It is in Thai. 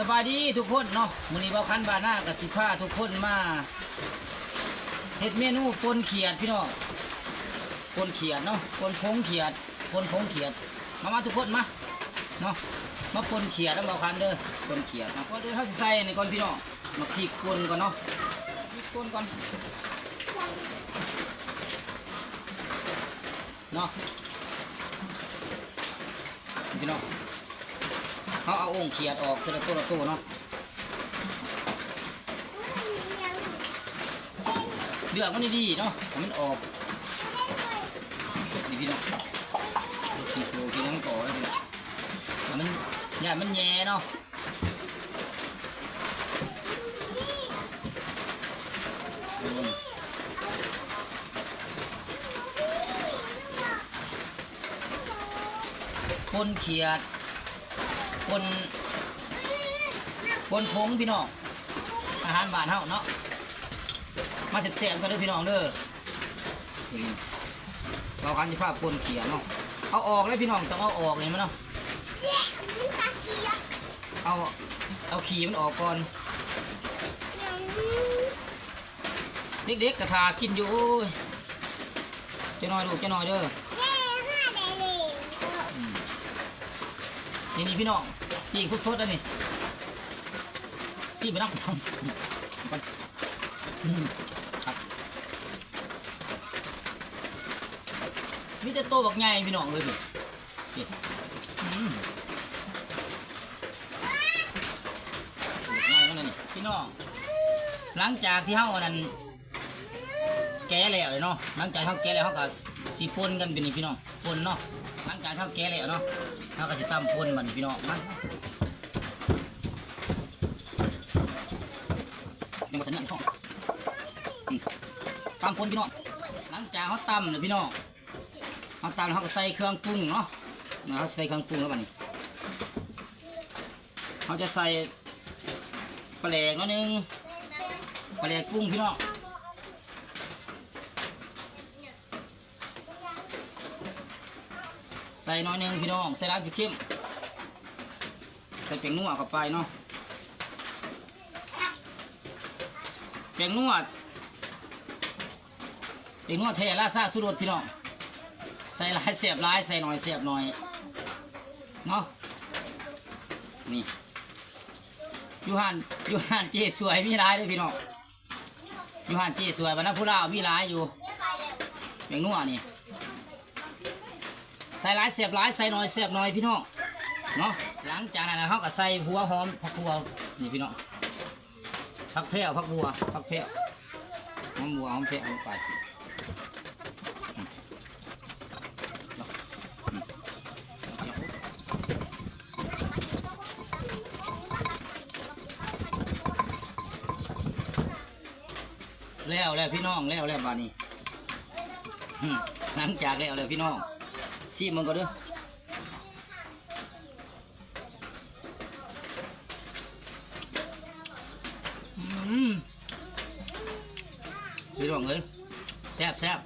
สบายดีทุกคนเนาะมื้อนี้เบาคันบาหน้ากับสิพาทุกคนมาเฮ็ดเมนูปนเขียดพี่น้องปนเขียดเนาะปนพงเขียดปนพงเขียด มามาทุกคนมาเนาะมาปนเขียดแล้วเบาคันเด้อปนเขียดนะก็เดี๋ยวเขาสิใส่ในก่อนพี่น้องมาพริกป่นก่อนเนาะพริกป่นก่อนเนาะพี่น้อง เขาเอาองค์เขียดออกทีละตัวละตัวเนาะเลือกมันดีๆเนาะมันออกนี่พี่น้องขีดโลขีดน้ำก่อแล้วพี่น้องให้มันอย่มันแย่เนาะอืมปนเขียด บน บนพงพี่น้องอาหารบ้านเฮาเนาะมาเสียบๆกันเด้อพี่น้องเด้อเราคันจะภาพปนเขียเนาะเอาออกเลยพี่น้องต้องเอาออกเห็นไหมเนาะเอาเอาขี่มันออกก่อนเด็กๆกระทากินอยู่โอ้ยเจะน้อยลูกเจะน้อยเด้อม นี่นี่พี่น้องปีกสดๆอันนี้ซีไปนั่งทำก่อนอืมครับมีแต่โตบักใหญ่พี่น้องเลยพี่นี่อืมบักใหญ่ขนาดนี้พี่น้อง หลังจากที่เฮาอันนั้น แก่แล้วเนาะหลังจากเฮาแก่แล้วเฮาก็สิปนกันเป็นนี่พี่น้องปนเนาะหลังจากเฮาแก่แล้วเนาะเฮาก็สิตำปนบัดนี้พี่น้องมาเดี๋ยวมาสนั่นท้องอืมตำปนพี่น้องหลังจากเฮาตำเนี่ยพี่น้องเฮาตำแล้วเฮาก็ใส่เครื่องปรุงเนาะนะเฮาใส่เครื่องปรุงแล้วบัดนี้เฮาจะใส่ปลาแหลกนิดนึงปลาแดกกุ้งพี่น้อง ส่น้อยหนึงพี่น้อง ใส่ร้านสีเข้มใส่เปียงนัวเข้าไปเนาะเปียงนัวเปียงนัวเทราซาสุดรสพี่น้อง ใส่ลายเสียบลายใส่หน่อยเสียบหน่อยเนาะนี่ยูหันยูหันเจสวยมีร้ายเลยพี่น้องยู่หันจีสวยบรรณผู้ลาวมีหลายอยู่เปียงนัวนี่ ใส่หลายเสียบหลายใส่น้อยเสียบน้อยพี่น้องเนาะหลังจากนั้นนะเขาก็ใส่หัวหอมผักบัวนี่พี่น้องผักแพรวผักบัวผักแพรวหอมบัวหอมแพรวลงไปอืมเนาะอืมแล้วแล้วพี่น้องแล้วแล้วบานี้หลังจากแล้วแล้วพี่น้อง ซีมันก็เด้ออืมพี่น้องเอ้ยแซ่บแซ่บ